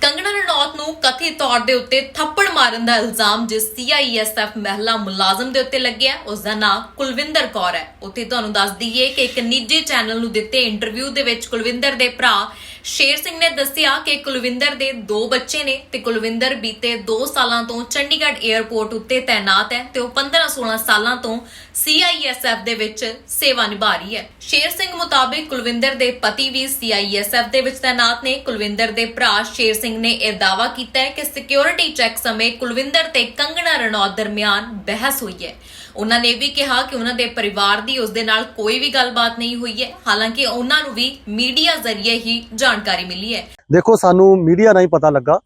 ਕੰਗਣਾ ਰਣੌਤ ਨੂੰ ਕਥਿਤ ਤੌਰ ਦੇ ਉੱਤੇ ਥੱਪੜ ਮਾਰਨ ਦਾ ਇਲਜ਼ਾਮ ਜਿਸ ਸੀਆਈਐਸਐਫ ਮਹਿਲਾ ਮੁਲਾਜ਼ਮ ਦੇ ਉੱਤੇ ਲੱਗਿਆ ਹੈ, ਉਸ ਦਾ ਨਾਮ ਕੁਲਵਿੰਦਰ ਕੌਰ ਹੈ। ਉੱਥੇ ਤੁਹਾਨੂੰ ਦੱਸ ਦਈਏ ਕਿ ਇੱਕ ਨਿੱਜੀ ਚੈਨਲ ਨੂੰ ਦਿੱਤੇ ਇੰਟਰਵਿਊ ਦੇ ਵਿੱਚ ਕੁਲਵਿੰਦਰ ਦੇ ਭਰਾ ਸ਼ੇਰ ਸਿੰਘ ਨੇ ਦੱਸਿਆ ਕਿ ਕੁਲਵਿੰਦਰ ਦੇ ਦੋ ਬੱਚੇ ਨੇ ਤੇ ਕੁਲਵਿੰਦਰ ਬੀਤੇ 2 ਸਾਲਾਂ ਤੋਂ ਚੰਡੀਗੜ੍ਹ 에ਅਰਪੋਰਟ ਉੱਤੇ ਤਾਇਨਾਤ ਹੈ ਤੇ ਉਹ 15-16 ਸਾਲਾਂ ਤੋਂ ਸੀਆਈਐਸਐਫ ਦੇ ਵਿੱਚ ਸੇਵਾ ਨਿਭਾ ਰਹੀ ਹੈ। ਸ਼ੇਰ ਸਿੰਘ ਮੁਤਾਬਿਕ ਕੁਲਵਿੰਦਰ ਦੇ ਪਤੀ ਵੀ ਸੀਆਈਐਸਐਫ ਦੇ ਵਿੱਚ ਤਾਇਨਾਤ ਨੇ। ਕੁਲਵਿੰਦਰ ਦੇ ਭਰਾ ਸ਼ੇਰ ਸਿੰਘ ਨੇ ਇਹ ਦਾਅਵਾ ਕੀਤਾ ਹੈ ਕਿ ਸਿਕਿਉਰਿਟੀ ਚੈੱਕ ਸਮੇਂ ਕੁਲਵਿੰਦਰ ਤੇ ਕੰਗਣਾ ਰਣੌਤ ਦਰਮਿਆਨ ਬਹਿਸ ਹੋਈ ਹੈ। ਉਹਨਾਂ ਨੇ ਇਹ ਵੀ ਕਿਹਾ ਕਿ ਉਹਨਾਂ ਦੇ ਪਰਿਵਾਰ ਦੀ ਉਸ ਦੇ ਨਾਲ ਕੋਈ ਵੀ ਗੱਲਬਾਤ ਨਹੀਂ ਹੋਈ ਹੈ। ਹਾਲਾਂਕਿ ਉਹਨਾਂ ਨੂੰ ਵੀ ਮੀਡੀਆ ਜ਼ਰੀਏ ਹੀ ਜਾਣਕਾਰੀ ਮਿਲੀ ਹੈ। ਦੇਖੋ, ਸਾਨੂੰ ਮੀਡੀਆ ਰਾਹੀਂ ਪਤਾ ਲੱਗਾ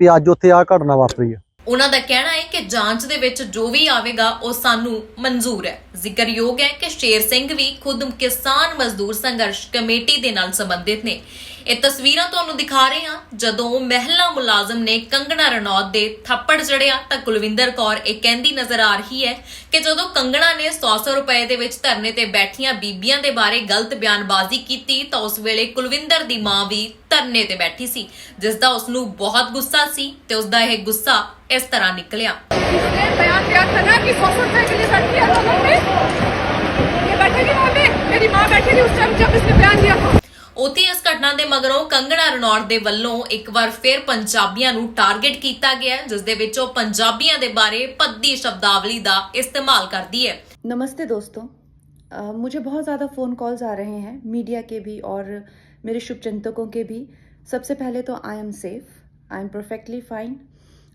ਵੀ ਅੱਜ ਉੱਥੇ ਆਹ ਘਟਨਾ ਵਾਪਰੀ ਹੈ। ਉਹਨਾਂ ਦਾ ਕਹਿਣਾ ਹੈ ਕਿ ਜਾਂਚ ਦੇ ਵਿੱਚ ਜੋ ਵੀ ਆਵੇਗਾ, ਉਹ ਸਾਨੂੰ ਮਨਜ਼ੂਰ ਹੈ। ਜ਼ਿਕਰਯੋਗ ਹੈ ਕਿ ਸ਼ੇਰ ਸਿੰਘ ਵੀ ਖੁਦ ਕਿਸਾਨ ਮਜ਼ਦੂਰ ਸੰਘਰਸ਼ ਕਮੇਟੀ ਦੇ ਨਾਲ ਸੰਬੰਧਿਤ ਨੇ। ਇਹ ਤਸਵੀਰਾਂ ਤੁਹਾਨੂੰ ਦਿਖਾ ਰਹੇ ਹਾਂ। ਜਦੋਂ ਮਹਿਲਾ ਮੁਲਾਜ਼ਮ ਨੇ ਕੰਗਣਾ ਰਣੌਤ ਦੇ ਥੱਪੜ ਜੜਿਆ, ਤਾਂ ਕੁਲਵਿੰਦਰ ਕੌਰ ਇਹ ਕਹਿੰਦੀ ਨਜ਼ਰ ਆ ਰਹੀ ਹੈ ਕਿ ਜਦੋਂ ਕੰਗਣਾ ਨੇ 100 ਰੁਪਏ ਦੇ ਵਿੱਚ ਧਰਨੇ ਤੇ ਬੈਠੀਆਂ ਬੀਬੀਆਂ ਦੇ ਬਾਰੇ ਗਲਤ ਬਿਆਨਬਾਜ਼ੀ ਕੀਤੀ, ਤਾਂ ਉਸ ਵੇਲੇ ਕੁਲਵਿੰਦਰ ਦੀ ਮਾਂ ਵੀ ਧਰਨੇ ਤੇ ਬੈਠੀ ਸੀ ਜਿਸ ਦਾ ਉਸ ਨੂੰ ਬਹੁਤ ਗੁੱਸਾ ਸੀ ਤੇ ਉਸ ਦਾ ਇਹ ਗੁੱਸਾ ਇਸ ਤਰ੍ਹਾਂ ਨਿਕਲਿਆ इसने बयान दिया था ना कि सौ सौ रुपए के लिए बैठी है लोगों में ये बैठेगी वहाँ पे मेरी माँ बैठी थी उस टाइम जब इसने बयान दिया था ਉੱਥੇ ਇਸ ਘਟਨਾ ਦੇ ਮਗਰੋਂ ਕੰਗਣਾ ਰਣੌਤ ਦੇ ਵੱਲੋਂ ਇੱਕ ਵਾਰ ਫਿਰ ਪੰਜਾਬੀਆਂ ਨੂੰ ਟਾਰਗੇਟ ਕੀਤਾ ਗਿਆ ਹੈ, ਜਿਸ ਦੇ ਵਿੱਚ ਉਹ ਪੰਜਾਬੀਆਂ ਦੇ ਬਾਰੇ ਭੱਦੀ ਸ਼ਬਦਾਵਲੀ ਦਾ ਇਸਤੇਮਾਲ ਕਰਦੀ ਹੈ नमस्ते दोस्तों अ, मुझे बहुत ज़्यादा फ़ोन कॉल्स आ रहे हैं मीडिया के भी और मेरे शुभचिंतकों के भी सबसे पहले तो I am safe I am perfectly fine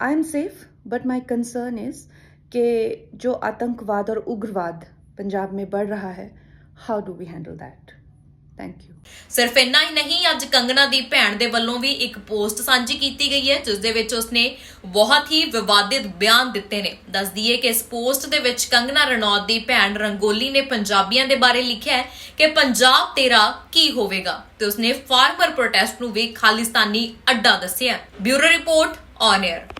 I am safe but my concern is कि जो आतंकवाद और उग्रवाद पंजाब में बढ़ रहा है how do we handle that thank you ਸਿਰਫ ਇੰਨਾ ਹੀ ਨਹੀਂ ਅੱਜ ਕੰਗਣਾ ਦੀ ਭੈਣ ਦੇ ਵੱਲੋਂ ਵੀ ਇੱਕ ਪੋਸਟ ਸਾਂਝੀ ਕੀਤੀ ਗਈ ਹੈ ਜਿਸ ਦੇ ਵਿੱਚ ਉਸਨੇ ਬਹੁਤ ਹੀ ਵਿਵਾਦਿਤ ਬਿਆਨ ਦਿੱਤੇ ਨੇ ਦੱਸ ਦਈਏ ਕਿ ਇਸ ਪੋਸਟ ਦੇ ਵਿੱਚ ਕੰਗਣਾ ਰਣੌਤ ਦੀ ਭੈਣ ਰੰਗੋਲੀ ਨੇ ਪੰਜਾਬੀਆਂ ਦੇ ਬਾਰੇ ਲਿਖਿਆ ਹੈ ਕਿ ਪੰਜਾਬ ਤੇਰਾ ਕੀ ਹੋਵੇਗਾ ਤੇ ਉਸਨੇ ਫਾਰਮਰ ਪ੍ਰੋਟੈਸਟ ਨੂੰ ਵੀ ਖਾਲਿਸਤਾਨੀ ਅੱਡਾ ਦੱਸਿਆ ਬਿਊਰੋ ਰਿਪੋਰਟ